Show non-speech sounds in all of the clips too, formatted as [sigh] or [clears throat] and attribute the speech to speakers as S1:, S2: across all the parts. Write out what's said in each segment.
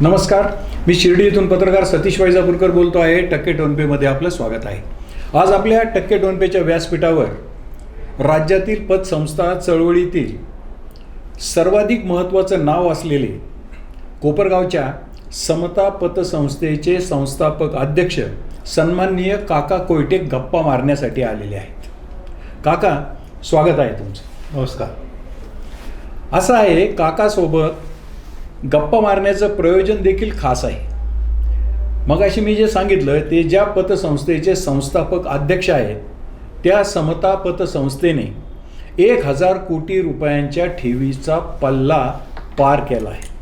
S1: नमस्कार मी शिर्डी येथून पत्रकार सतीश वैजापूरकर बोलतो आहे. टक्के टोनपेमध्ये आपलं स्वागत आहे. आज आपल्या टक्के टोनपेच्या व्यासपीठावर राज्यातील पतसंस्था चळवळीतील सर्वाधिक महत्त्वाचं नाव असलेले कोपरगावच्या समता पतसंस्थेचे संस्थापक अध्यक्ष सन्माननीय काका कोयटे गप्पा मारण्यासाठी आलेले आहेत. काका स्वागत आहे तुमचं.
S2: नमस्कार.
S1: असं आहे काकासोबत गप्पा मारण्याचं प्रयोजन देखील खास आहे. मग अशी मी जे सांगितलं ते ज्या पतसंस्थेचे संस्थापक अध्यक्ष आहेत त्या समता पतसंस्थेने एक हजार कोटी रुपयांच्या ठेवीचा पल्ला पार केला आहे.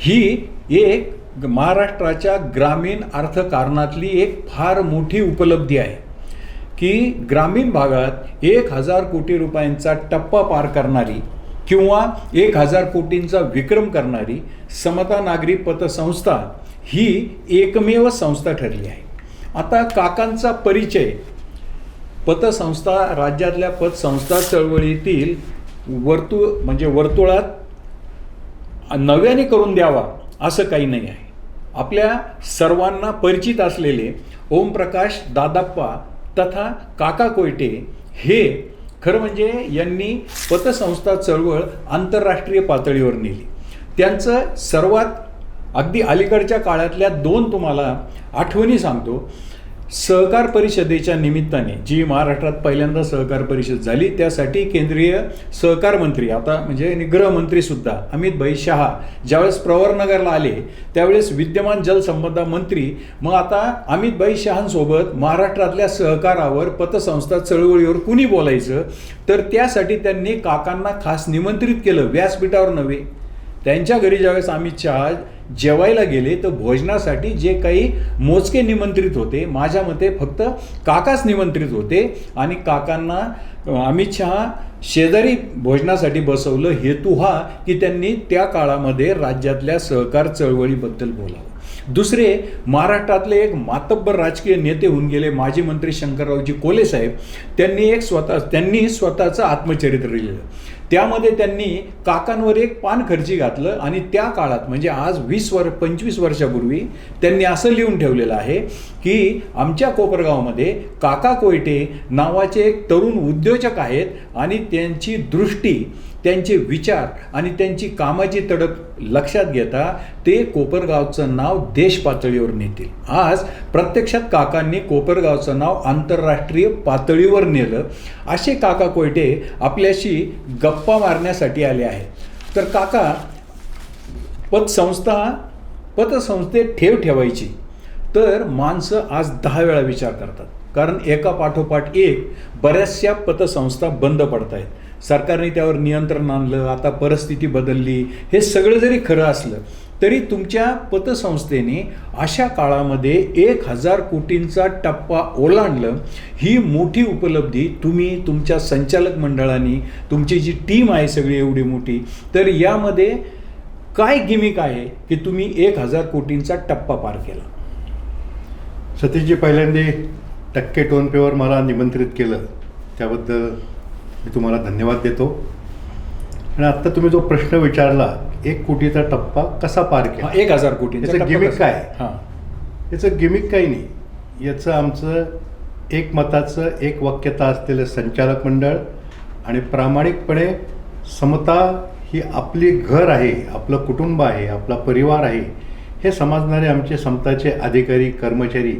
S1: ही एक महाराष्ट्राच्या ग्रामीण अर्थकारणातली एक फार मोठी उपलब्धी आहे की ग्रामीण भागात एक हजार कोटी रुपयांचा टप्पा पार करणारी किंवा एक हजार कोटींचा विक्रम करणारी समता नागरी पतसंस्था ही एकमेव संस्था ठरली आहे. आता काकांचा परिचय. पतसंस्था राज्यातल्या पतसंस्था चळवळीतील वर्तुळ म्हणजे वर्तुळात नव्याने करून द्यावा असं काही नाही आहे. आपल्या सर्वांना परिचित असलेले ओमप्रकाश दादाप्पा तथा काका कोयटे हे खरं म्हणजे यांनी पतसंस्था चळवळ आंतरराष्ट्रीय पातळीवर नेली. त्यांचं सर्वात अगदी अलीकडच्या काळातल्या दोन तुम्हाला आठवणी सांगतो. सहकार परिषदेच्या निमित्ताने जी महाराष्ट्रात पहिल्यांदा सहकार परिषद झाली त्यासाठी केंद्रीय सहकार मंत्री आता म्हणजे गृहमंत्री सुद्धा अमित भाई शहा ज्यावेळेस प्रवरनगरला आले त्यावेळेस विद्यमान जलसंपदा मंत्री मग आता अमित भाई शहांसोबत महाराष्ट्रातल्या सहकारावर पतसंस्था चळवळीवर कुणी बोलायचं? तर त्यासाठी त्यांनी काकांना खास निमंत्रित केलं व्यासपीठावर नव्हे. त्यांच्या घरी ज्यावेळेस अमित शहा जेवायला गेले तर भोजनासाठी जे काही मोजके निमंत्रित होते माझ्या मते फक्त काकाच निमंत्रित होते आणि काकांना अमित शहा शेजारी भोजनासाठी बसवलं हेतू हा की त्यांनी त्या काळामध्ये राज्यातल्या सहकार चळवळीबद्दल बोलावं. दुसरे महाराष्ट्रातले एक मातब्बर राजकीय नेते होऊन गेले माजी मंत्री शंकररावजी कोले साहेब. त्यांनी एक स्वतः त्यांनी स्वतःचं आत्मचरित्र लिहिलं. त्यामध्ये त्यांनी काकांवर एक पान खर्ची घातलं आणि त्या काळात म्हणजे आज वीस वर पंचवीस वर्षापूर्वी त्यांनी असं लिहून ठेवलेलं आहे की आमच्या कोपरगावमध्ये काका कोयटे नावाचे एक तरुण उद्योजक आहेत आणि त्यांची दृष्टी त्यांचे विचार आणि त्यांची कामाची तडक लक्षात घेता ते कोपरगावचं नाव देश पातळीवर नेतील. आज प्रत्यक्षात काकांनी कोपरगावचं नाव आंतरराष्ट्रीय पातळीवर नेलं. असे काका कोयटे आपल्याशी गप्पा मारण्यासाठी आले आहेत. तर काका पतसंस्था पतसंस्थेत ठेव ठेवायची. तर माणसं आज दहा वेळा विचार करतात. कारण एका पाठोपाठ एक बऱ्याचशा पतसंस्था बंद पडत आहेत सरकारने त्यावर नियंत्रण आणलं आता परिस्थिती बदलली हे सगळं जरी खरं असलं तरी तुमच्या पतसंस्थेने अशा काळामध्ये एक हजार कोटींचा टप्पा ओलांडलं ही मोठी उपलब्धी तुम्ही तुमच्या संचालक मंडळाने तुमची जी टीम आहे सगळी एवढी मोठी तर यामध्ये काय गिमिक आहे की तुम्ही एक हजार कोटींचा टप्पा पार केला?
S2: सतीशजी पहिल्यांदा टक्के टोनपेवर मला निमंत्रित केलं. त्याबद्दल मी तुम्हाला धन्यवाद देतो. आणि आत्ता तुम्ही जो प्रश्न विचारला एक कोटीचा टप्पा कसा पार केला?
S1: एक हजार कोटींचा
S2: याचं
S1: कसा?
S2: काय?
S1: हां.
S2: याचं गिमिक काही नाही. याचं आमचं एक मताचं एक वाक्यता असलेलं संचालक मंडळ आणि प्रामाणिकपणे समता ही आपली घर आहे आपलं कुटुंब आहे आपला परिवार आहे हे समजणारे आमचे समताचे अधिकारी कर्मचारी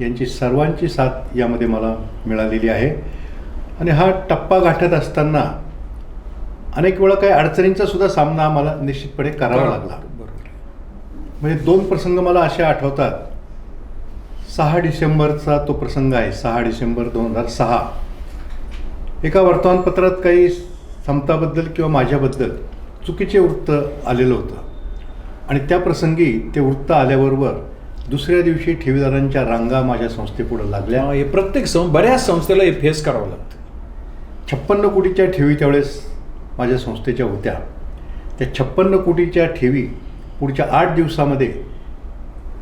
S2: यांची सर्वांची साथ यामध्ये मला मिळालेली आहे. आणि हा टप्पा गाठत असताना अनेक वेळा काही अडचणींचा सुद्धा सामना आम्हाला निश्चितपणे करावा लागला.
S1: बरोबर.
S2: म्हणजे दोन प्रसंग मला असे आठवतात. सहा डिसेंबरचा तो प्रसंग आहे सहा डिसेंबर दोन हजार सहा. एका वर्तमानपत्रात काही समताबद्दल किंवा माझ्याबद्दल चुकीचे वृत्त आलेलं होतं. आणि त्या प्रसंगी ते वृत्त आल्याबरोबर दुसऱ्या दिवशी ठेवीदारांच्या रांगा माझ्या संस्थेपुढं लागल्या.
S1: हे प्रत्येक सं बऱ्याच संस्थेला हे फेस करावं लागतं.
S2: छप्पन्न कोटीच्या ठेवी त्यावेळेस माझ्या संस्थेच्या होत्या. त्या छप्पन्न कोटीच्या ठेवी पुढच्या आठ दिवसामध्ये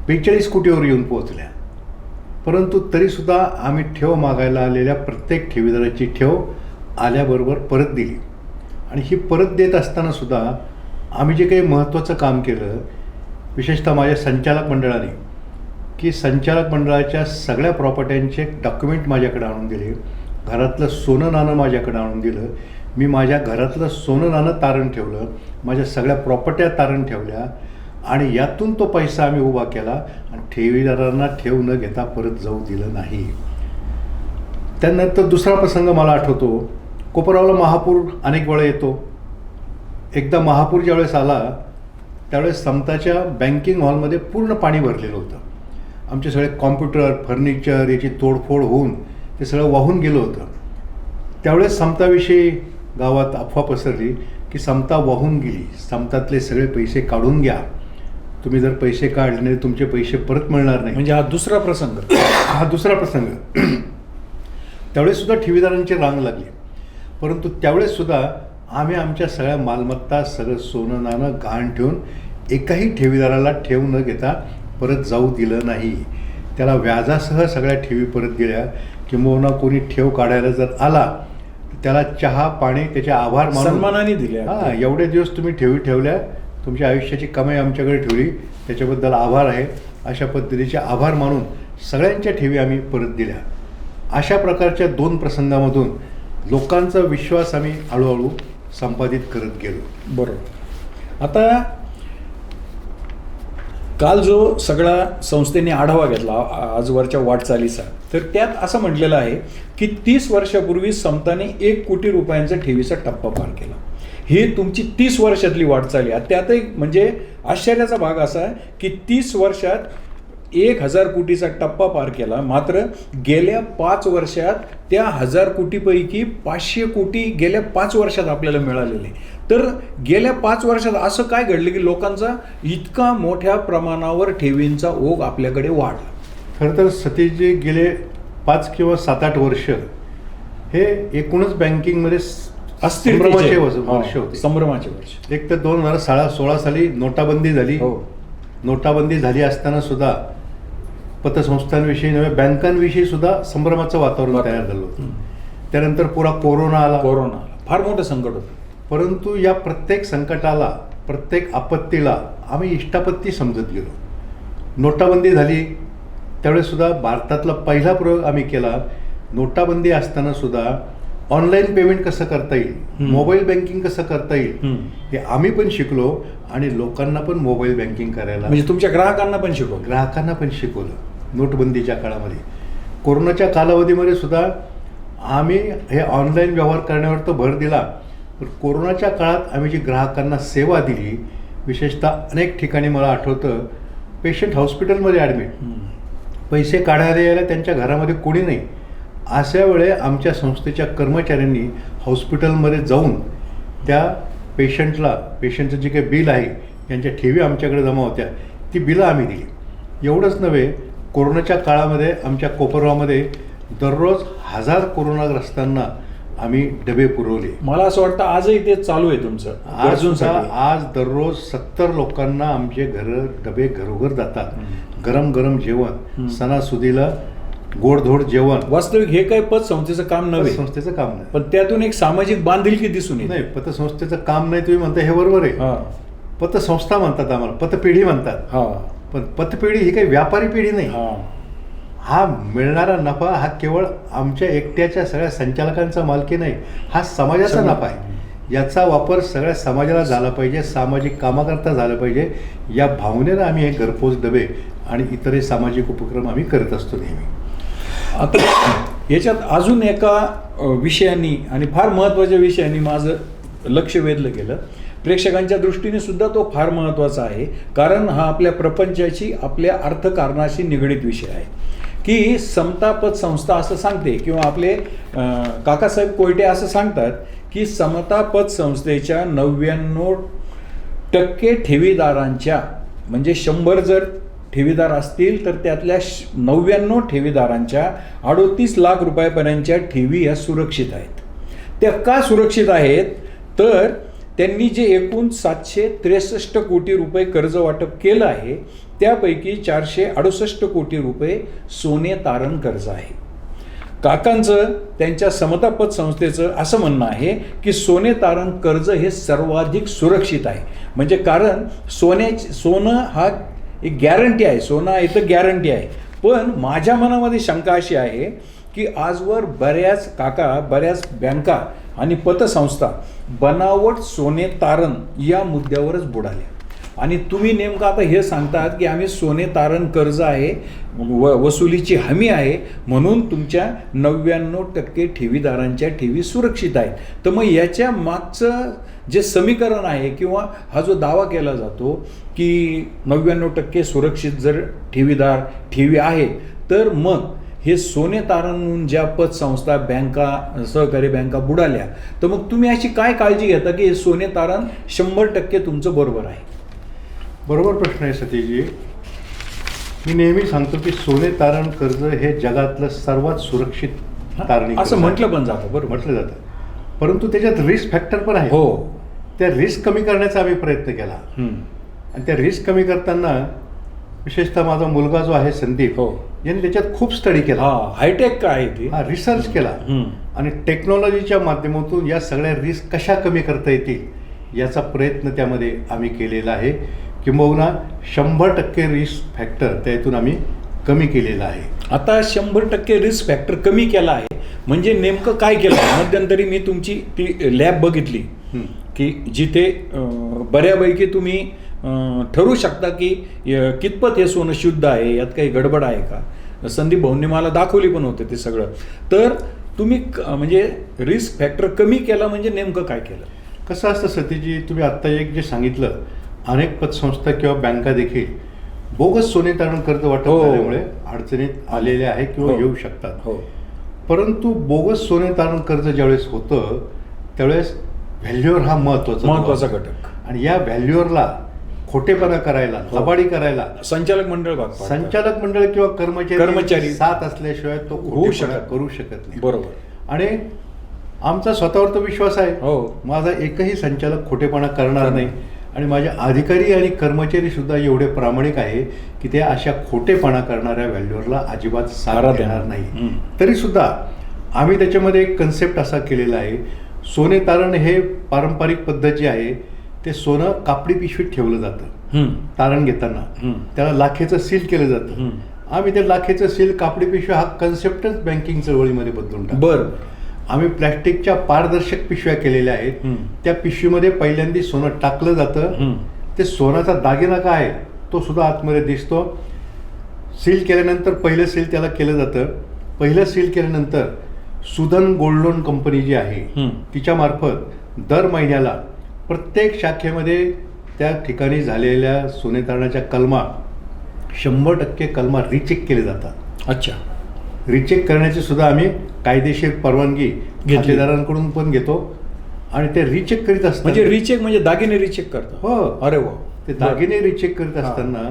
S2: बेचाळीस कोटीवर येऊन पोहोचल्या. परंतु तरीसुद्धा आम्ही ठेव मागायला आलेल्या प्रत्येक ठेवीदाराची ठेव आल्याबरोबर परत दिली. आणि ही परत देत असतानासुद्धा आम्ही जे काही महत्त्वाचं काम केलं विशेषतः माझ्या संचालक मंडळाने की संचालक मंडळाच्या सगळ्या प्रॉपर्ट्यांचे डॉक्युमेंट माझ्याकडे आणून दिले. घरातलं सोनं नाणं माझ्याकडे आणून दिलं. मी माझ्या घरातलं सोनं नाणं तारण ठेवलं. माझ्या सगळ्या प्रॉपर्ट्या तारण ठेवल्या. आणि यातून तो पैसा आम्ही उभा केला. आणि ठेवीदारांना ठेव न घेता परत जाऊ दिलं नाही. त्यानंतर दुसरा प्रसंग मला आठवतो. कोपरावला महापूर अनेक वेळा येतो. एकदा महापूर ज्यावेळेस आला त्यावेळेस समताच्या बँकिंग हॉलमध्ये पूर्ण पाणी भरलेलं होतं. आमचे सगळे कॉम्प्युटर फर्निचर याची तोडफोड होऊन ते सगळं वाहून गेलं होतं. त्यावेळेस समताविषयी गावात अफवा पसरली की समता वाहून गेली. समतातले सगळे पैसे काढून घ्या. तुम्ही जर पैसे काढले नाही तुमचे पैसे परत मिळणार नाही.
S1: म्हणजे हा दुसरा प्रसंग.
S2: हा दुसरा प्रसंग. त्यावेळेस सुद्धा ठेवीदारांची रांग लागली. परंतु त्यावेळेस सुद्धा आम्ही आमच्या सगळ्या मालमत्ता सगळं सोनं नाणं गहाण ठेवून एकाही ठेवीदाराला ठेव न घेता परत जाऊ दिलं नाही. त्याला व्याजासह सगळ्या ठेवी परत दिल्या किंबहुना कोणी ठेव काढायला जर आला त्याला चहा पाणी त्याचे आभार मानून
S1: सन्मानाने दिले
S2: हां एवढे दिवस तुम्ही ठेवी ठेवल्या तुमच्या आयुष्याची कमाई आमच्याकडे ठेवली त्याच्याबद्दल आभार आहे. अशा पद्धतीचे आभार मानून सगळ्यांच्या ठेवी आम्ही परत दिल्या. अशा प्रकारच्या दोन प्रसंगामधून लोकांचा विश्वास आम्ही हळूहळू संपादित करत गेलो.
S1: बरोबर. आता काल जो सगळा संस्थेने आढावा घेतला आजवरच्या वाटचालीचा तर त्यात असं म्हटलेलं आहे की तीस वर्षापूर्वी समताने एक कोटी रुपयांचा ठेवीचा टप्पा पार केला. ही तुमची तीस वर्षातली वाटचाली आहे त्यातही म्हणजे आश्चर्याचा भाग असा आहे की तीस वर्षात एक हजार कोटीचा टप्पा पार केला. मात्र गेल्या पाच वर्षात त्या हजार कोटीपैकी पाचशे कोटी गेल्या पाच वर्षात आपल्याला मिळालेले. तर गेल्या पाच वर्षात असं काय घडलं की लोकांचा इतका मोठ्या प्रमाणावर ठेवींचा ओघ आपल्याकडे वाढला?
S2: खरं तर सतीशजी गेले पाच किंवा सात आठ वर्ष हे एकूणच बँकिंगमध्ये संभ्रमाचे वर्ष-
S1: हो,
S2: वर्ष होते.
S1: संभ्रमाचे वर्ष.
S2: एक तर दोन हजार सोळा सोळा साली नोटाबंदी झाली.
S1: हो.
S2: नोटाबंदी झाली असताना सुद्धा पतसंस्थांविषयी नव्हे बँकांविषयी सुद्धा संभ्रमाचं वातावरण तयार झालं होतं. त्यानंतर पुरा कोरोना आला.
S1: कोरोना फार मोठं संकट होतं.
S2: परंतु या प्रत्येक संकटाला प्रत्येक आपत्तीला आम्ही इष्टापत्ती समजत गेलो. नोटाबंदी झाली. त्यावेळेस सुद्धा भारतातला पहिला प्रयोग आम्ही केला. नोटाबंदी असताना सुद्धा ऑनलाईन पेमेंट कसं करता येईल. मोबाईल बँकिंग कसं करता येईल. हे आम्ही पण शिकलो आणि लोकांना पण मोबाईल बँकिंग करायला
S1: म्हणजे तुमच्या ग्राहकांना पण शिकवलं.
S2: ग्राहकांना पण शिकवलं नोटबंदीच्या काळामध्ये. कोरोनाच्या कालावधीमध्ये सुद्धा आम्ही हे ऑनलाईन व्यवहार करण्यावर तर भर दिला. पण कोरोनाच्या काळात आम्ही जी ग्राहकांना सेवा दिली विशेषतः अनेक ठिकाणी मला आठवतं पेशंट हॉस्पिटलमध्ये ॲडमिट. पैसे काढायला यायला त्यांच्या घरामध्ये कोणी नाही. अशा वेळे आमच्या संस्थेच्या कर्मचाऱ्यांनी हॉस्पिटलमध्ये जाऊन त्या पेशंटला पेशंटचं जे काही बिल आहे यांच्या ठेवी आमच्याकडे जमा होत्या ती बिलं आम्ही दिली. एवढंच नव्हे कोरोनाच्या काळामध्ये आमच्या कोपरगावमध्ये दररोज हजार कोरोनाग्रस्तांना आम्ही डबे पुरवले.
S1: मला असं वाटतं आजही ते चालू आहे तुमचं.
S2: सुद्धा आज दररोज सत्तर लोकांना आमचे घर डबे घरोघर जातात. गरम गरम जेवण. सणासुदीला गोडधोड जेवण.
S1: वास्तविक हे काही पतसंस्थेचं काम नव्हे.
S2: संस्थेचं काम नाही.
S1: पण त्यातून एक सामाजिक बांधिलकी दिसून येते.
S2: नाही पतसंस्थेचं काम नाही तुम्ही म्हणता हे बरोबर आहे. पतसंस्था म्हणतात आम्हाला पतपिढी म्हणतात.
S1: हा.
S2: पण पतपिढी ही काही व्यापारी पिढी नाही.
S1: हा
S2: मिळणारा नफा हा केवळ आमच्या एकट्याच्या सगळ्या संचालकांचा मालकी नाही हा समाजाचा
S1: सम-
S2: नफा आहे. याचा वापर सगळ्या समाजाला झाला पाहिजे सामाजिक कामाकरता झाला पाहिजे या भावनेनं आम्ही हे घरपोच डबे आणि इतरही सामाजिक उपक्रम आम्ही करत असतो नेहमी.
S1: आता याच्यात अजून एका विषयानी आणि फार महत्त्वाच्या विषयानी माझं लक्ष वेधलं गेलं. प्रेक्षकांच्या दृष्टीने सुद्धा तो फार महत्त्वाचा आहे कारण हा आपल्या प्रपंचाची आपल्या अर्थकारणाशी निगडीत विषय आहे. की समतापद संस्था असं सांगते किंवा आपले काकासाहेब कोयटे असं सांगतात की समतापद संस्थेच्या नव्याण्णव टक्के ठेवीदारांच्या म्हणजे शंभर जर ठेवीदार असतील तर त्यातल्या श- नव्याण्णव ठेवीदारांच्या अडोतीस लाख रुपयापर्यंतच्या ठेवी ह्या सुरक्षित आहेत. त्या का सुरक्षित आहेत? तर त्यांनी जे एकूण सातशे त्रेसष्ट कोटी रुपये कर्ज वाटप केलं आहे त्यापैकी चारशे अडुसष्ट कोटी रुपये सोने तारण कर्ज आहे. काकांचं त्यांच्या समतापद संस्थेचं असं म्हणणं आहे की सोने तारण कर्ज हे सर्वाधिक सुरक्षित आहे. म्हणजे कारण सोन्याची सोनं हा एक गॅरंटी आहे सोनं आहे तर गॅरंटी आहे. पण माझ्या मनामध्ये शंका अशी आहे की आजवर बऱ्याच काका बऱ्याच बँका आणि पतसंस्था बनावट सोने तारण या मुद्द्यावरच बुडाल्या. आणि तुम्ही नेमकं आता हे सांगतात की आम्ही सोने तारण कर्ज आहे व वसुलीची हमी आहे म्हणून तुमच्या नव्याण्णव टक्के ठेवीदारांच्या ठेवी सुरक्षित आहेत. तर मग याच्या मागचं जे समीकरण आहे किंवा हा जो दावा केला जातो की नव्याण्णव टक्के सुरक्षित जर ठेवीदार ठेवी आहे तर मग हे सोने तारण म्हणून ज्या पतसंस्था बँका सहकारी बँका बुडाल्या तर मग तुम्ही अशी काय काळजी घेता की हे सोने तारण शंभर टक्के तुमचं बरोबर आहे?
S2: बरोबर प्रश्न आहे सतीशजी. मी नेहमी सांगतो की सोने तारण कर्ज हे जगातलं सर्वात सुरक्षित तारणी
S1: असं. म्हटलं पण जातं बरोबर.
S2: म्हटलं जातं. परंतु त्याच्यात रिस्क फॅक्टर पण आहे.
S1: हो.
S2: त्या रिस्क कमी करण्याचा आम्ही प्रयत्न केला. आणि त्या रिस्क कमी करताना विशेषतः माझा मुलगा जो आहे संदीप
S1: हो.
S2: यांनी त्याच्यात खूप स्टडी केला.
S1: हा हायटेक काय आहे ते?
S2: हा रिसर्च केला. आणि टेक्नॉलॉजीच्या माध्यमातून या सगळ्या रिस्क कशा कमी करता येतील याचा प्रयत्न त्यामध्ये आम्ही केलेला आहे. किंबहुना शंभर टक्के रिस्क फॅक्टर त्यातून आम्ही कमी केलेला आहे.
S1: आता शंभर टक्के रिस्क फॅक्टर कमी केला आहे. म्हणजे नेमकं काय केलं? मध्यंतरी मी तुमची ती लॅब बघितली. की जिथे बऱ्यापैकी तुम्ही अं, ठरवू शकता की कितपत हे सोनं शुद्ध आहे यात काही गडबड आहे का? संदीप भाऊंनी मला दाखवली पण होते ते सगळं. तर तुम्ही म्हणजे रिस्क फॅक्टर कमी केला म्हणजे नेमकं काय केलं?
S2: कसं असतं सतीजी तुम्ही आत्ता एक जे सांगितलं अनेक पतसंस्था किंवा बँका देखील बोगस सोने तारण कर्ज वाटप
S1: हो.
S2: झाल्यामुळे अडचणीत आलेले आहे किंवा
S1: हो.
S2: येऊ शकतात.
S1: हो.
S2: परंतु बोगस सोने तारण कर्ज ज्यावेळेस होतं त्यावेळेस व्हॅल्युअर हा महत्त्वाचा
S1: महत्त्वाचा घटक.
S2: आणि या व्हॅल्युअरला खोटेपणा करायला
S1: हो.
S2: लबाडी करायला
S1: संचालक मंडळ भाग पाडतं.
S2: संचालक मंडळ किंवा कर्मचारी
S1: कर्मचारी.
S2: साथ असल्याशिवाय तो
S1: होऊ
S2: खोटेपणा
S1: शकत.
S2: करू शकत नाही
S1: बरोबर
S2: आणि आमचा स्वतःवर तर विश्वास आहे
S1: हो
S2: माझा एकही संचालक खोटेपणा करणार. नाही आणि माझे अधिकारी आणि कर्मचारी सुद्धा एवढे प्रामाणिक आहे की ते अशा खोटेपणा करणाऱ्या व्हॅल्यूअरला अजिबात
S1: सारा
S2: देणार
S1: देणार.
S2: नाही
S1: हम्म.
S2: तरी सुद्धा आम्ही त्याच्यामध्ये एक कन्सेप्ट असा केलेला आहे सोने तारण हे पारंपरिक पद्धत जी आहे ते सोनं कापडी पिशवीत ठेवलं जातं. तारण घेताना. त्याला लाखेचं सील केलं जातं. आम्ही ते लाखेचं सील कापडी पिशवी हा कन्सेप्टच बँकिंग चळवळीमध्ये बदलून टाकला
S1: बरं
S2: आम्ही प्लॅस्टिकच्या पारदर्शक पिशव्या केलेल्या आहेत. त्या पिशवीमध्ये पहिल्यांदा सोनं टाकलं जातं. ते सोन्याचा दागिना काय आहे तो सुद्धा आतमध्ये दिसतो सील केल्यानंतर पहिलं सील त्याला केलं जातं पहिलं सील केल्यानंतर सुदन गोल्ड लोन कंपनी जी आहे. तिच्या मार्फत दर महिन्याला प्रत्येक शाखेमध्ये त्या ठिकाणी झालेल्या सोने तारणाच्या कलमा शंभर टक्के कलमा रिचेक केले जातात
S1: अच्छा
S2: रिचेक करण्याची सुद्धा आम्ही कायदेशीर परवानगी. खातेदारांकडून पण घेतो आणि ते रिचेक करीत असतात
S1: म्हणजे रिचेक म्हणजे दागिने रिचेक करतात
S2: हो
S1: अरे वा
S2: ते दागिने रिचेक करीत. असताना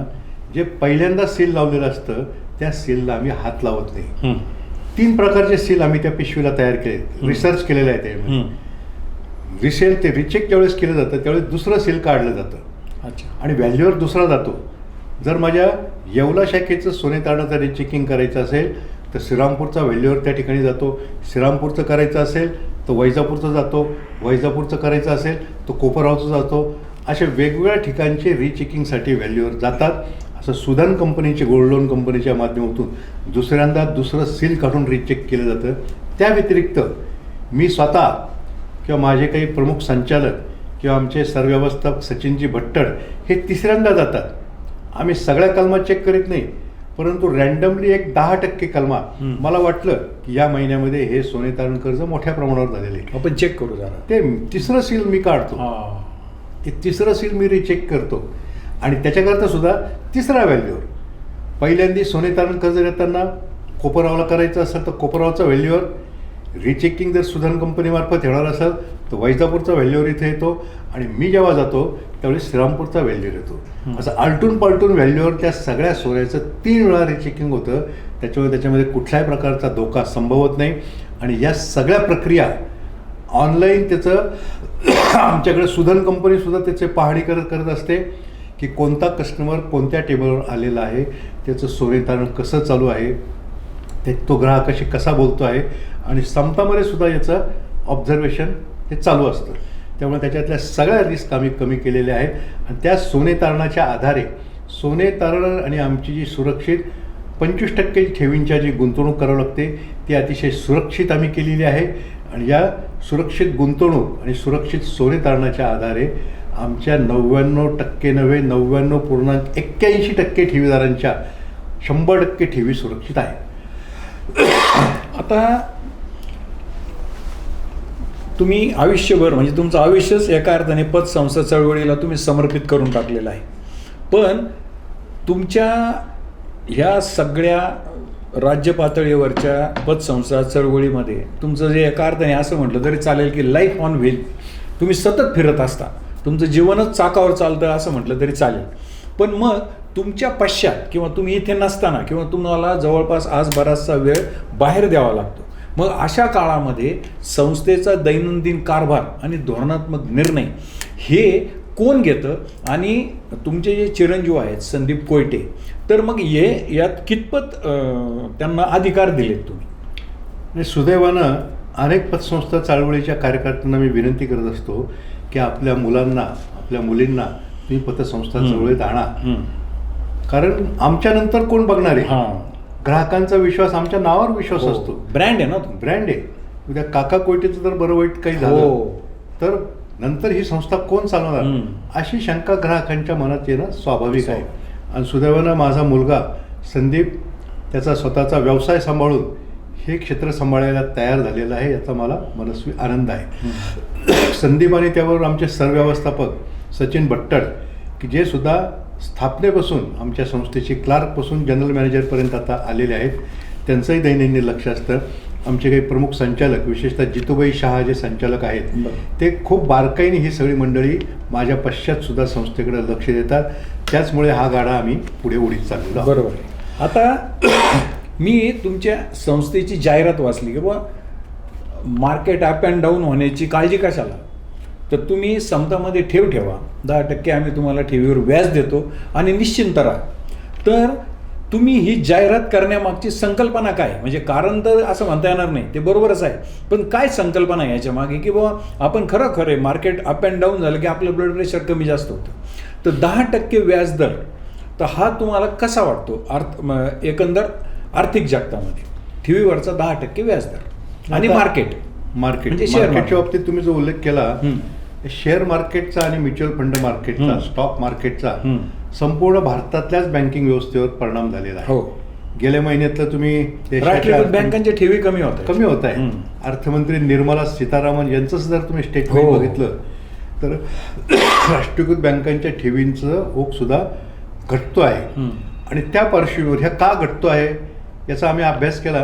S2: जे पहिल्यांदा सील लावलेलं असतं त्या सीलला आम्ही हात लावत नाही. तीन प्रकारचे सील आम्ही त्या पिशवीला तयार केले. रिसर्च केलेलं आहे ते
S1: हम्म.
S2: रिसेल ते रिचेक ज्यावेळेस केलं जातं त्यावेळेस दुसरं सील काढलं जातं.
S1: अच्छा.
S2: आणि व्हॅल्यूवर दुसरा जातो. जर माझ्या येवला शाखेचं सोने तारणाचं रिचेकिंग करायचं असेल तर श्रीरामपूरचा व्हॅल्यूवर त्या ठिकाणी जातो. श्रीरामपूरचं करायचं असेल तर वैजापूरचं जातो. वैजापूरचं करायचं असेल तर कोपरगावचं जातो. अशा वेगवेगळ्या ठिकाणचे रिचेकिंगसाठी व्हॅल्यूवर जातात. असं सुदान कंपनीचे गोल्ड लोन कंपनीच्या माध्यमातून दुसऱ्यांदा दुसरं सील काढून रिचेक केलं जातं. त्या व्यतिरिक्त मी स्वतः किंवा माझे काही प्रमुख संचालक किंवा आमचे सरव्यवस्थापक सचिनजी भट्टड हे तिसऱ्यांदा जातात. आम्ही सगळ्या कलमा चेक करीत नाही परंतु रँडमली एक दहा टक्के कलमा. मला वाटलं की या महिन्यामध्ये हे सोने तारण कर्ज मोठ्या प्रमाणावर झालेले आहे.
S1: आपण चेक करू जरा.
S2: ते तिसरं सील मी काढतो. ते तिसरं सील मी रिचेक करतो. आणि त्याच्याकरता सुद्धा तिसरा व्हॅल्यूवर पहिल्यांदा सोने तारण कर्ज देताना कोपरावला करायचं असेल तर कोपरावचा व्हॅल्यूवर रिचेकिंग जर सुधान कंपनीमार्फत येणार असेल तर वैजापूरचा व्हॅल्यूवर इथे येतो आणि मी जेव्हा जातो त्यावेळी श्रीरामपूरचा व्हॅल्यूवर येतो. असं आलटून पालटून व्हॅल्यूवर त्या सगळ्या सोन्याचं तीन वेळा रिचेकिंग होतं. त्याच्यामुळे त्याच्यामध्ये कुठल्याही प्रकारचा धोका संभवत नाही. आणि या सगळ्या प्रक्रिया ऑनलाईन त्याचं [coughs] आमच्याकडे सुधन कंपनी सुद्धा त्याचे पाहणी करत करत असते की कोणता कस्टमर कोणत्या टेबलवर आलेला आहे त्याचं सोने तारण कसं चालू आहे ते तो ग्राहकाशी कसा बोलतो आहे आणि समतामध्ये सुद्धा याचं ऑब्झर्वेशन हे चालू असतं. त्यामुळे त्याच्यातल्या सगळ्या रिस्क आम्ही कमी केलेल्या आहेत. आणि त्या सोने तारणाच्या आधारे सोने तारण आणि आमची जी सुरक्षित पंचवीस टक्के ठेवींच्या जी गुंतवणूक करावं लागते ती अतिशय सुरक्षित आम्ही केलेली आहे. आणि या सुरक्षित गुंतवणूक आणि सुरक्षित सोने तारणाच्या आधारे आमच्या नव्याण्णव टक्के नव्हे नव्याण्णव पूर्णांक एक्क्याऐंशी टक्के ठेवीदारांच्या शंभर टक्के ठेवी सुरक्षित आहेत.
S1: आता तुम्ही आयुष्यभर म्हणजे तुमचं आयुष्यच एका अर्थाने पतसंस्था चळवळीला तुम्ही समर्पित करून टाकलेलं आहे. पण तुमच्या ह्या सगळ्या राज्य पातळीवरच्या पतसंस्था चळवळीमध्ये तुमचं जे एका अर्थाने असं म्हटलं तरी चालेल की लाईफ ऑन व्हील तुम्ही सतत फिरत असता. तुमचं जीवनच चाकावर चालतं असं म्हटलं तरी चालेल. पण मग तुमच्या पश्चात किंवा तुम्ही इथे नसताना किंवा तुम्हाला जवळपास आज बराचसा वेळ बाहेर द्यावा लागतो मग अशा काळामध्ये संस्थेचा दैनंदिन कारभार आणि धोरणात्मक निर्णय हे कोण घेतं आणि तुमचे जे चिरंजीव आहेत संदीप कोयटे तर मग हे यात कितपत त्यांना अधिकार दिलेत तुम्ही
S2: सुदैवानं अनेक पतसंस्था चळवळीच्या कार्यकर्त्यांना मी विनंती करत असतो की आपल्या मुलांना आपल्या मुलींना तुम्ही पतसंस्था. चळवळीत आणा. कारण आमच्यानंतर कोण बघणार आहे?
S1: हां.
S2: ग्राहकांचा विश्वास आमच्या नावावर विश्वास
S1: हो.
S2: असतो.
S1: ब्रँड आहे ना
S2: ब्रँड आहे. उद्या काका कोयटेचं जर बरं वाईट काही
S1: हो.
S2: झालं तर नंतर ही संस्था कोण चालवणार. अशी शंका ग्राहकांच्या मनात येणं स्वाभाविक आहे.
S1: स्वाभाविक.
S2: आणि सुदैवानं माझा मुलगा संदीप त्याचा स्वतःचा व्यवसाय सांभाळून हे क्षेत्र सांभाळायला तयार झालेला आहे याचा मला मनस्वी आनंद आहे. संदीप आणि त्याबरोबर आमचे सरव्यवस्थापक सचिन बट्टड की जे सुद्धा स्थापनेपासून आमच्या संस्थेचे क्लार्कपासून जनरल मॅनेजरपर्यंत आता आलेले आहेत. त्यांचंही दैनंदिन लक्ष असतं. आमचे काही प्रमुख संचालक विशेषतः जितूबाई शहा जे संचालक आहेत. ते खूप बारकाईने ही सगळी मंडळी माझ्या पश्चात सुद्धा संस्थेकडे लक्ष देतात. त्याचमुळे हा गाडा आम्ही पुढे उडीत चाललेलो आहोत.
S1: बरोबर. आता [clears throat] मी तुमच्या संस्थेची जाहिरात वाचली की बुवा मार्केट अप अँड डाऊन होण्याची काळजी कशाला? तर तुम्ही समतामध्ये ठेव ठेवा. दहा टक्के आम्ही तुम्हाला ठेवीवर व्याज देतो आणि निश्चिंत राहा. तर तुम्ही ही जाहिरात करण्यामागची संकल्पना काय? म्हणजे कारण तर असं म्हणता येणार नाही. ते बरोबरच आहे. पण काय संकल्पना आहे याच्या मागे? की बाबा आपण खरं खरं मार्केट अप अँड डाऊन झालं की आपलं ब्लड प्रेशर कमी जास्त होतं. तर दहा टक्के व्याजदर तर हा तुम्हाला कसा वाटतो? अर्थ एकंदर आर्थिक जगतामध्ये. ठेवीवरचा दहा टक्के व्याजदर आणि मार्केट
S2: मार्केट
S1: म्हणजे share
S2: मार्केटच्या. बाबतीत तुम्ही जो उल्लेख केला. शेअर मार्केटचा आणि म्युच्युअल फंड मार्केटचा. स्टॉक मार्केटचा. संपूर्ण भारतातल्याच बँकिंग व्यवस्थेवर परिणाम झालेला आहे
S1: हो
S2: गेल्या महिन्यातलं तुम्ही
S1: बँकांच्या ठेवी कमी होत.
S2: कमी होत आहे. अर्थमंत्री निर्मला सीतारामन यांचं जर तुम्ही स्टेटमेंट
S1: हो.
S2: बघितलं तर [coughs] राष्ट्रीयकृत बँकांच्या ठेवींचं ओघ सुद्धा घटतो आहे. आणि त्या पार्श्वभूमीवर ह्या का घटतो आहे याचा आम्ही अभ्यास केला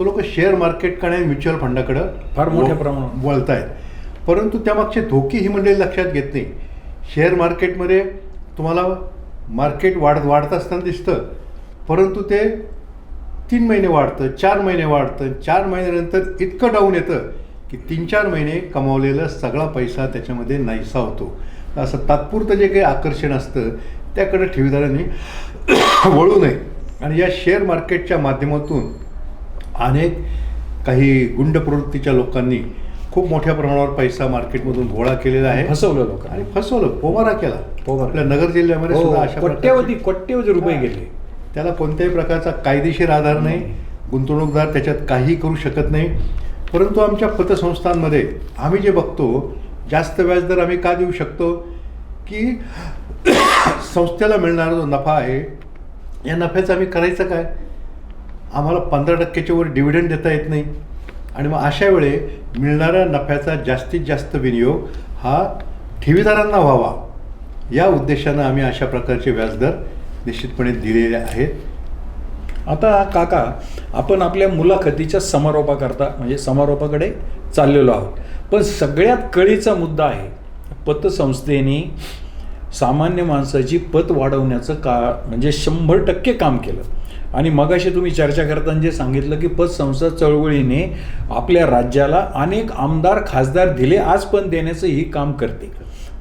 S2: तो लोक शेअर मार्केटकडे आणि म्युच्युअल फंडाकडे
S1: फार मोठ्या प्रमाणावर.
S2: वळत आहेत परंतु त्यामागचे धोके ही मंडळी लक्षात घेत नाही. शेअर मार्केटमध्ये तुम्हाला मार्केट वाढ वाढत असताना दिसतं. परंतु ते तीन महिने वाढतं चार महिने वाढतं चार महिन्यानंतर इतकं डाऊन येतं की तीन चार महिने कमावलेला सगळा पैसा त्याच्यामध्ये नाहीसा होतो. असं तात्पुरतं जे काही आकर्षण असतं त्याकडे ठेवीदारांनी [coughs] वळू नये. आणि या शेअर मार्केटच्या माध्यमातून अनेक काही गुंड प्रवृत्तीच्या लोकांनी खूप मोठ्या प्रमाणावर पैसा मार्केटमधून गोळा केलेला आहे.
S1: फसवलं लोकांना.
S2: आणि फसवलं पोमारा केला. आपल्या नगर जिल्ह्यामध्ये
S1: हो,
S2: सुद्धा अशा
S1: कोट्यवधी कोट्यवधी रुपये. गेले.
S2: त्याला कोणत्याही प्रकारचा कायदेशीर आधार नाही
S1: नाही.
S2: गुंतवणूकदार त्याच्यात काही करू शकत नाही. परंतु आमच्या पतसंस्थांमध्ये आम्ही जे बघतो जास्त व्याजदर आम्ही का देऊ शकतो? की [coughs] संस्थेला मिळणारा जो नफा आहे या नफ्याचं आम्ही करायचं काय? आम्हाला पंधरा टक्क्याच्या वर डिव्हिडंड देता येत नाही. आणि मग अशा वेळे मिळणाऱ्या नफ्याचा जास्तीत जास्त विनियोग हा ठेवीदारांना व्हावा. या उद्देशानं आम्ही अशा प्रकारचे व्याजदर निश्चितपणे दिलेले आहेत.
S1: आता काका आपण आपल्या मुलाखतीच्या समारोपाकरता म्हणजे समारोपाकडे चाललेलो आहोत. पण सगळ्यात कळीचा मुद्दा आहे पतसंस्थेने सामान्य माणसाची पत वाढवण्याचं का म्हणजे शंभर टक्के काम केलं. आणि मगाशी तुम्ही चर्चा करताना जे सांगितलं की पतसंस्था चळवळीने आपल्या राज्याला अनेक आमदार खासदार दिले आज पण देण्याचं ही काम करते.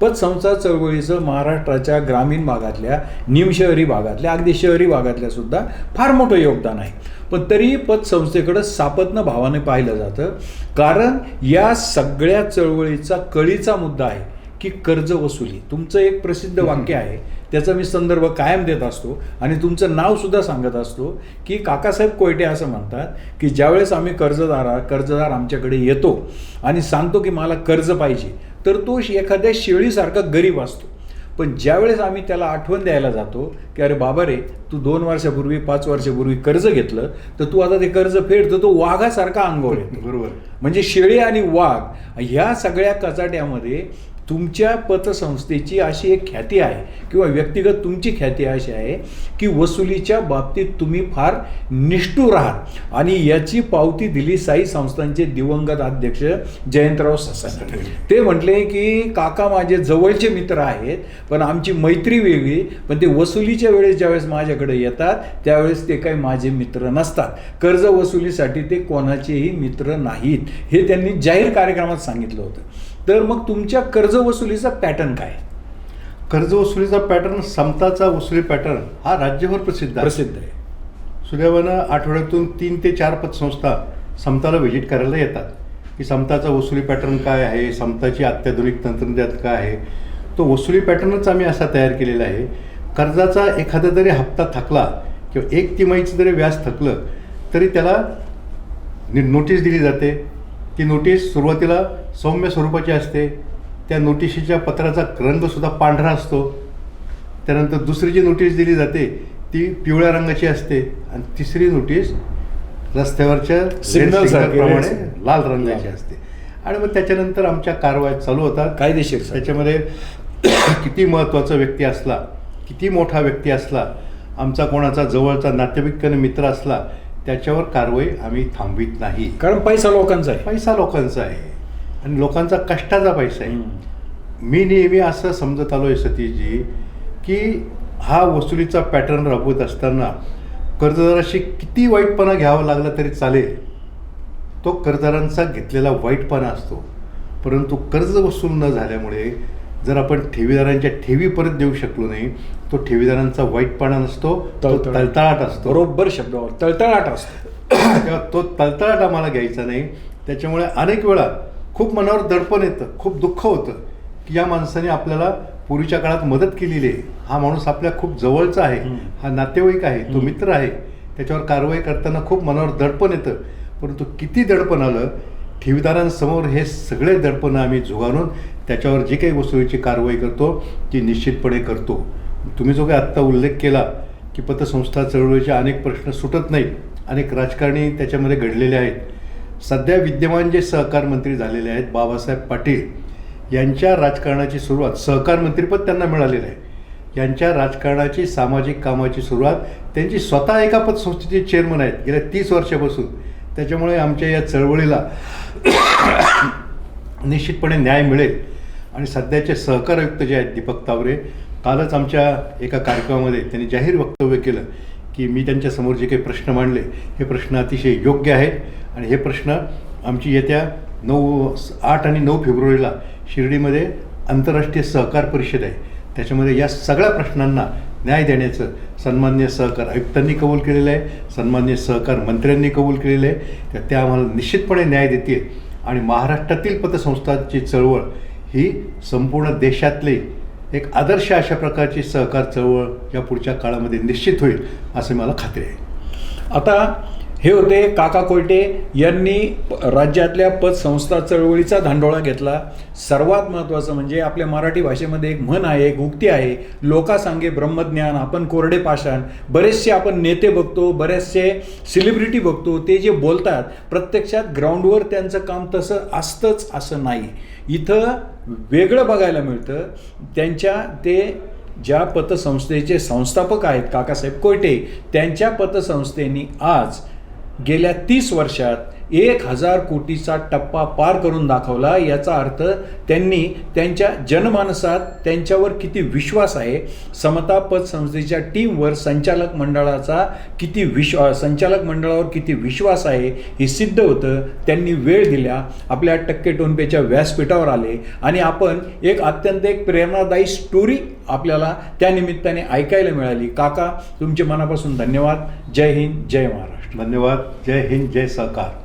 S1: पतसंस्था चळवळीचं महाराष्ट्राच्या ग्रामीण भागातल्या निमशहरी भागातल्या अगदी शहरी भागातल्या सुद्धा फार मोठं योगदान आहे. पण तरीही पतसंस्थेकडं सापत्न भावाने पाहिलं जातं. कारण या सगळ्या चळवळीचा कळीचा मुद्दा आहे की कर्ज वसुली तुमचं एक प्रसिद्ध वाक्य आहे. त्याचा मी संदर्भ कायम देत असतो. आणि तुमचं नाव सुद्धा सांगत असतो की काकासाहेब कोयटे असं म्हणतात की ज्यावेळेस आम्ही कर्जदारा कर्जदार आमच्याकडे येतो आणि सांगतो की मला कर्ज पाहिजे तर तो एखाद्या शेळीसारखा गरीब असतो. पण ज्यावेळेस आम्ही त्याला आठवण द्यायला जातो की अरे बाबा रे तू दोन वर्षापूर्वी पाच वर्षापूर्वी कर्ज घेतलं तर तू आता ते कर्ज फेड तर तो वाघासारखा अंगावर येतो.
S2: बरोबर.
S1: म्हणजे शेळी आणि वाघ ह्या सगळ्या कचाट्यामध्ये तुमच्या पतसंस्थेची अशी एक ख्याती आहे किंवा व्यक्तिगत तुमची ख्याती अशी आहे की वसुलीच्या बाबतीत तुम्ही फार निष्ठूर आहात. आणि याची पावती दिली साई संस्थांचे दिवंगत अध्यक्ष जयंतराव ससाने. ते म्हटले की काका माझे जवळचे मित्र आहेत पण आमची मैत्री वेगळी पण ते वसुलीच्या वेळेस ज्यावेळेस माझ्याकडे येतात त्यावेळेस ते काही माझे मित्र नसतात. कर्ज वसुलीसाठी ते कोणाचेही मित्र नाहीत. हे त्यांनी जाहीर कार्यक्रमात सांगितलं होतं. तर मग तुमच्या कर्ज वसुलीचा पॅटर्न काय?
S2: कर्ज वसुलीचा पॅटर्न समताचा वसुली पॅटर्न हा राज्यभर प्रसिद्ध आहे.
S1: प्रसिद्ध आहे.
S2: सुदैवानं आठवड्यातून तीन ते चार पतसंस्था समताला व्हिजिट करायला येतात. की समताचा वसुली पॅटर्न काय आहे? समताची अत्याधुनिक तंत्रज्ञान काय आहे? तो वसुली पॅटर्नच आम्ही असा तयार केलेला आहे. कर्जाचा एखादा जरी हप्ता थकला किंवा एक तिमाहीचं जरी व्याज थकलं तरी त्याला नोटीस दिली जाते. ती नोटीस सुरुवातीला सौम्य स्वरूपाची असते. त्या नोटिशीच्या पत्राचा रंगसुद्धा पांढरा असतो. त्यानंतर दुसरी जी नोटीस दिली जाते ती पिवळ्या रंगाची असते आणि तिसरी नोटीस रस्त्यावरच्या red प्रमाणे. लाल रंगाची असते. आणि मग त्याच्यानंतर आमच्या कारवाया चालू होतात.
S1: कायदेशीर.
S2: त्याच्यामध्ये [coughs] किती महत्त्वाचा व्यक्ती असला किती मोठा व्यक्ती असला आमचा कोणाचा जवळचा नातेवाईकाने मित्र असला त्याच्यावर कारवाई आम्ही थांबवित नाही.
S1: कारण पैसा लोकांचा आहे.
S2: पैसा लोकांचा आहे. आणि लोकांचा कष्टाचा पैसा आहे. मी नेहमी असं समजत आलो आहे सतीशजी की हा वसुलीचा पॅटर्न राबवत असताना कर्जदाराशी किती वाईटपणा घ्यावा लागला तरी चालेल. तो कर्जदारांचा घेतलेला वाईटपणा असतो. परंतु कर्ज वसूल न झाल्यामुळे जर आपण ठेवीदारांच्या ठेवी परत देऊ शकलो नाही तो ठेवीदारांचा वाईटपणा नसतो. तळतळाट असतो.
S1: बरोबर शब्दावर. तळतळाट असतो. [coughs]
S2: तेव्हा तो तळतळाट आम्हाला घ्यायचा नाही. त्याच्यामुळे अनेक वेळा खूप मनावर दडपण येतं खूप दुःख होतं की या माणसाने आपल्याला पूर्वीच्या काळात मदत केलेली आहे. हा माणूस आपल्या खूप जवळचा आहे. हा नातेवाईक आहे तो. मित्र आहे. त्याच्यावर कारवाई करताना खूप मनावर दडपण येतं. परंतु किती दडपण आलं ठेवीदारांसमोर हे सगळे दडपणं आम्ही झुगारून त्याच्यावर जी काही वसुलीची कारवाई करतो ती निश्चितपणे करतो. तुम्ही जो काही आत्ता उल्लेख केला की पतसंस्था चळवळीचे अनेक प्रश्न सुटत नाहीत अनेक राजकारणी त्याच्यामध्ये घडलेले आहेत. सध्या विद्यमान जे सहकार मंत्री झालेले आहेत बाबासाहेब पाटील यांच्या राजकारणाची सुरुवात सहकार मंत्रीपद त्यांना मिळालेलं आहे. यांच्या राजकारणाची सामाजिक कामाची सुरुवात त्यांची स्वतः एका पतसंस्थेचे चेअरमन आहेत. गेल्या तीस वर्षापासून. त्याच्यामुळे आमच्या या चळवळीला [coughs] निश्चितपणे न्याय मिळेल. आणि सध्याचे सहकार आयुक्त जे आहेत दीपक तावरे कालच आमच्या एका कार्यक्रमामध्ये त्यांनी जाहीर वक्तव्य केलं. की मी त्यांच्यासमोर जे काही प्रश्न मांडले हे प्रश्न अतिशय योग्य आहेत. आणि हे प्रश्न आमची येत्या नऊ आठ आणि नऊ फेब्रुवारीला शिर्डीमध्ये आंतरराष्ट्रीय सहकार परिषद आहे. त्याच्यामध्ये या सगळ्या प्रश्नांना न्याय देण्याचं सन्मान्य सहकार आयुक्तांनी कबूल केलेलं आहे. सन्मान्य सहकार मंत्र्यांनी कबूल केलेलं आहे. तर त्या आम्हाला निश्चितपणे न्याय देतील. आणि महाराष्ट्रातील पतसंस्थांची चळवळ ही संपूर्ण देशातली एक आदर्श अशा प्रकारची सहकार चळवळ या पुढच्या काळामध्ये निश्चित होईल असे मला खात्री आहे.
S1: आता हे होते काका कोयटे यांनी प- राज्यातल्या पतसंस्था चळवळीचा धांडोळा घेतला. सर्वात महत्त्वाचं म्हणजे आपल्या मराठी भाषेमध्ये एक म्हण आहे एक उक्ती आहे लोकासांगे ब्रह्मज्ञान आपण कोरडे पाषाण बरेचसे आपण नेते बघतो बरेचसे सेलिब्रिटी बघतो ते जे बोलतात प्रत्यक्षात ग्राउंडवर त्यांचं काम तसं असतंच असं नाही. इथं वेगळं बघायला मिळतं. त्यांच्या ते ज्या पतसंस्थेचे संस्थापक आहेत काकासाहेब कोयटे त्यांच्या पतसंस्थेनी आज गेल्या तीस वर्षात एक हजार कोटीचा टप्पा पार करून दाखवला. याचा अर्थ त्यांनी त्यांच्या जनमानसात त्यांच्यावर किती विश्वास आहे समता पतसंस्थेच्या टीमवर संचालक मंडळाचा किती विश्वा संचालक मंडळावर किती विश्वास आहे हे सिद्ध होतं. त्यांनी वेळ दिल्या. आपल्या टक्के टोनपेच्या व्यासपीठावर आले. आणि आपण एक अत्यंत एक प्रेरणादायी स्टोरी आपल्याला त्यानिमित्ताने ऐकायला मिळाली. काका तुमचे मनापासून धन्यवाद. जय हिंद जय महाराष्ट्र.
S2: धन्यवाद. जय हिंद जय सहकार.